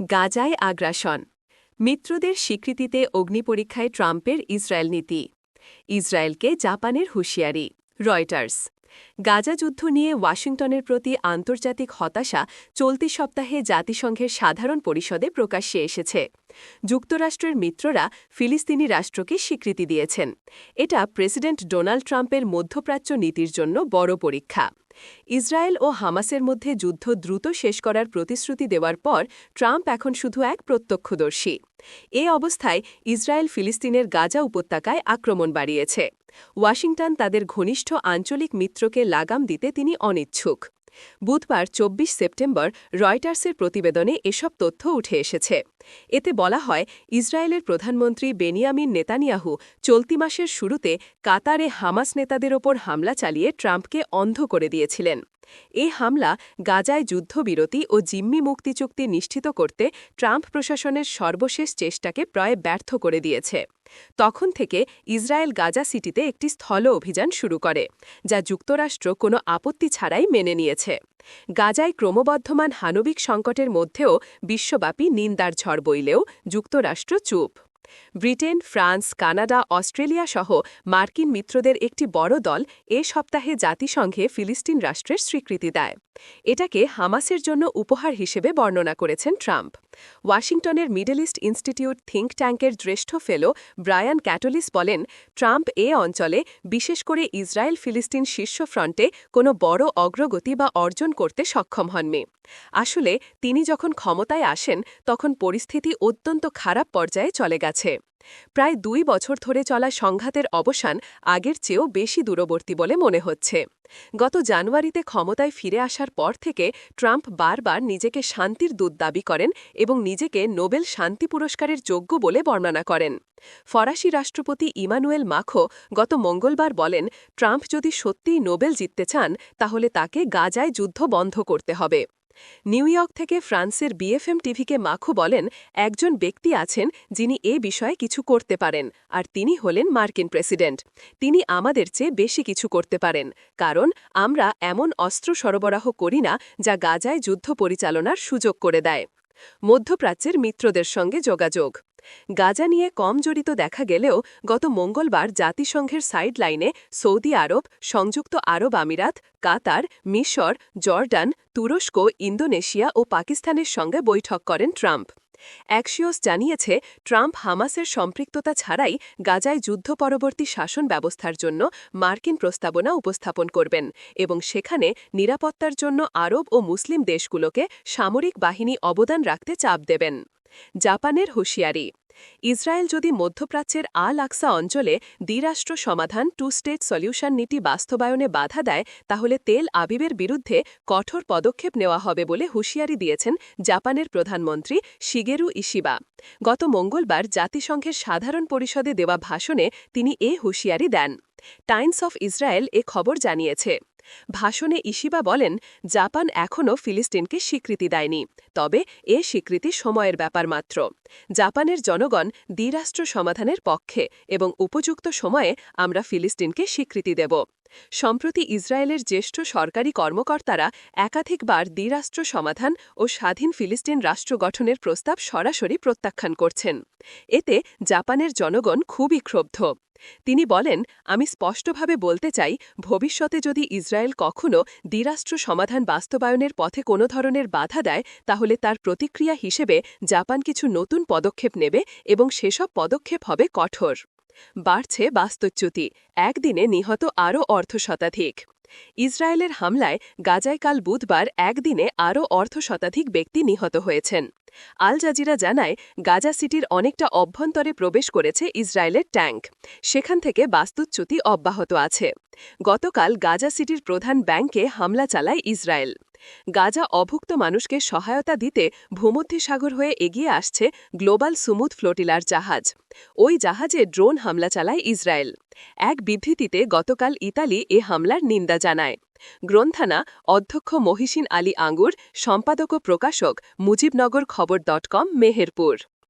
গাজায় আগ্রাসন। মিত্রদের স্বীকৃতিতে অগ্নিপরীক্ষায় ট্রাম্পের ইসরায়েল নীতি। ইসরায়েলকে জাপানের হুঁশিয়ারি। রয়টার্স। গাজা যুদ্ধ নিয়ে ওয়াশিংটনের প্রতি আন্তর্জাতিক হতাশা চলতি সপ্তাহে জাতিসংঘের সাধারণ পরিষদে প্রকাশ্যে এসেছে। যুক্তরাষ্ট্রের মিত্ররা ফিলিস্তিনি রাষ্ট্রকে স্বীকৃতি দিয়েছেন। এটা প্রেসিডেন্ট ডোনাল্ড ট্রাম্পের মধ্যপ্রাচ্য নীতির জন্য বড় পরীক্ষা। ইসরায়েল ও হামাসের মধ্যে যুদ্ধ দ্রুত শেষ করার প্রতিশ্রুতি দেওয়ার পর ট্রাম্প এখন শুধু এক প্রত্যক্ষদর্শী। এ অবস্থায় ইসরায়েল ফিলিস্তিনের গাজা উপত্যকায় আক্রমণ বাড়িয়েছে। ওয়াশিংটন তাদের ঘনিষ্ঠ আঞ্চলিক মিত্রকে লাগাম দিতে তিনি অনিচ্ছুক। বুধবার ২৪ সেপ্টেম্বর রয়টার্সের প্রতিবেদনে এসব তথ্য উঠে এসেছে। এতে বলা হয়, ইসরায়েলের প্রধানমন্ত্রী বেনিয়ামিন নেতানিয়াহু চলতি মাসের শুরুতে কাতারে হামাস নেতাদের ওপর হামলা চালিয়ে ট্রাম্পকে অন্ধ করে দিয়েছিলেন। এ হামলা গাজায় যুদ্ধবিরতি ও জিম্মি মুক্তি চুক্তি নিশ্চিত করতে ট্রাম্প প্রশাসনের সর্বশেষ চেষ্টাকে প্রায় ব্যর্থ করে দিয়েছে। তখন থেকে ইসরায়েল গাজা সিটিতে একটি স্থল অভিযান শুরু করে, যা যুক্তরাষ্ট্র কোনো আপত্তি ছাড়াই মেনে নিয়েছে। গাজায় ক্রমবর্ধমান হানবিক সংকটের মধ্যেও বিশ্বব্যাপী নিন্দার ঝড় বইলেও যুক্তরাষ্ট্র চুপ। ব্রিটেন, ফ্রান্স, কানাডা, অস্ট্রেলিয়া সহ মার্কিন মিত্রদের একটি বড় দল এ সপ্তাহে জাতিসংঘে ফিলিস্তিন রাষ্ট্রের স্বীকৃতি দেয়। এটাকে হামাসের জন্য উপহার হিসেবে বর্ণনা করেছেন ট্রাম্প। ওয়াশিংটনের মিডল ইস্ট ইনস্টিটিউট থিঙ্ক ট্যাঙ্কের জ্যেষ্ঠ ফেলো ব্রায়ান ক্যাটোলিস বলেন, ট্রাম্প এ অঞ্চলে বিশেষ করে ইসরায়েল ফিলিস্তিন শীর্ষ ফ্রন্টে কোনো বড় অগ্রগতি বা অর্জন করতে সক্ষম হননি। আসলে, তিনি যখন ক্ষমতায় আসেন, তখন পরিস্থিতি অত্যন্ত খারাপ পর্যায়ে চলে গেছে। প্রায় দুই বছর ধরে চলা সংঘাতের অবসান আগের চেয়েও বেশি দূরবর্তী বলে মনে হচ্ছে। গত জানুয়ারিতে ক্ষমতায় ফিরে আসার পর থেকে ট্রাম্প বারবার নিজেকে শান্তির দূত দাবি করেন এবং নিজেকে নোবেল শান্তি পুরস্কারের যোগ্য বলে বর্ণনা করেন। ফরাসি রাষ্ট্রপতি ইমানুয়েল মাখো গত মঙ্গলবার বলেন, ট্রাম্প যদি সত্যিই নোবেল জিততে চান, তাহলে তাকে গাজায় যুদ্ধ বন্ধ করতে হবে। নিউ ইয়র্ক থেকে ফ্রান্সের বিএফএম টিভিকে মাখো বলেন, একজন ব্যক্তি আছেন যিনি এ বিষয়ে কিছু করতে পারেন, আর তিনি হলেন মার্কিন প্রেসিডেন্ট। তিনি আমাদের চেয়ে বেশি কিছু করতে পারেন, কারণ আমরা এমন অস্ত্র সরবরাহ করি না যা গাজায় যুদ্ধ পরিচালনার সুযোগ করে দেয়। মধ্যপ্রাচ্যের মিত্রদের সঙ্গে যোগাযোগ। গাজা নিয়ে কম জড়িত দেখা গেলেও গত মঙ্গলবার জাতিসংঘের সাইডলাইনে সৌদি আরব, সংযুক্ত আরব আমিরাত, কাতার, মিশর, জর্ডান, তুরস্ক, ইন্দোনেশিয়া ও পাকিস্তানের সঙ্গে বৈঠক করেন ট্রাম্প। অ্যাক্সিওস জানিয়েছে, ট্রাম্প হামাসের সম্পৃক্ততা ছাড়াই গাজায় যুদ্ধ পরবর্তী শাসন ব্যবস্থার জন্য মার্কিন প্রস্তাবনা উপস্থাপন করবেন এবং সেখানে নিরাপত্তার জন্য আরব ও মুসলিম দেশগুলোকে সামরিক বাহিনী অবদান রাখতে চাপ দেবেন। জাপানের হুঁশিয়ারি ইসরায়েল যদি মধ্যপ্রাচ্যের আল আকসা অঞ্চলে দ্বিরাষ্ট্র সমাধান টু স্টেট সলিউশন নীতি বাস্তবায়নে বাধা দেয়, তাহলে তেল আবিবের বিরুদ্ধে কঠোর পদক্ষেপ নেওয়া হবে বলে হুঁশিয়ারি দিয়েছেন জাপানের প্রধানমন্ত্রী শিগেরু ইশিবা। গত মঙ্গলবার জাতিসংঘের সাধারণ পরিষদে দেওয়া ভাষণে তিনি এ হুঁশিয়ারি দেন। টাইমস অফ ইসরায়েল এ খবর জানিয়েছে। ভাষণে ইশিবা বলেন, জাপান এখনও ফিলিস্তিনকে স্বীকৃতি দেয়নি, তবে এ স্বীকৃতি সময়ের ব্যাপার মাত্র। জাপানের জনগণ দ্বিরাষ্ট্র সমাধানের পক্ষে এবং উপযুক্ত সময়ে আমরা ফিলিস্তিনকে স্বীকৃতি দেব। সম্প্রতি ইসরায়েলের জ্যেষ্ঠ সরকারি কর্মকর্তারা একাধিকবার দ্বিরাষ্ট্র সমাধান ও স্বাধীন ফিলিস্তিন রাষ্ট্র গঠনের প্রস্তাব সরাসরি প্রত্যাখ্যান করছেন। এতে জাপানের জনগণ খুবই ক্ষুব্ধ। তিনি বলেন, আমি স্পষ্টভাবে বলতে চাই, ভবিষ্যতে যদি ইসরায়েল কখনও দ্বিরাষ্ট্র সমাধান বাস্তবায়নের পথে কোনো ধরনের বাধা দেয়, তাহলে তার প্রতিক্রিয়া হিসেবে জাপান কিছু নতুন পদক্ষেপ নেবে এবং সেসব পদক্ষেপ হবে কঠোর। বাড়ছে বাস্তুচ্যুতি, একদিনে নিহত আরও অর্ধশতাধিক। ইসরায়েলের হামলায় গাজায় কাল বুধবার একদিনে আরও অর্ধশতাধিক ব্যক্তি নিহত হয়েছেন। আল জাজিরা জানায়, গাজা সিটির অনেকটা অভ্যন্তরে প্রবেশ করেছে ইসরায়েলের ট্যাঙ্ক। সেখান থেকে বাস্তুচ্যুতি অব্যাহত আছে। গতকাল গাজা সিটির প্রধান ব্যাংকে হামলা চালায় ইসরায়েল। গাজা অভুক্ত মানুষকে সহায়তা দিতে ভূমধ্যসাগর হয়ে এগিয়ে আসছে গ্লোবাল সুমুথ ফ্লোটিলার জাহাজ। ওই জাহাজে ড্রোন হামলা চালায় ইসরায়েল। এক বিবৃতিতে গতকাল ইতালি এ হামলার নিন্দা জানায়। গ্রন্থানা অধ্যক্ষ মহিষিন আলী আঙ্গুর, সম্পাদক ও প্রকাশক মুজিবনগর খবর ডট কম, মেহেরপুর।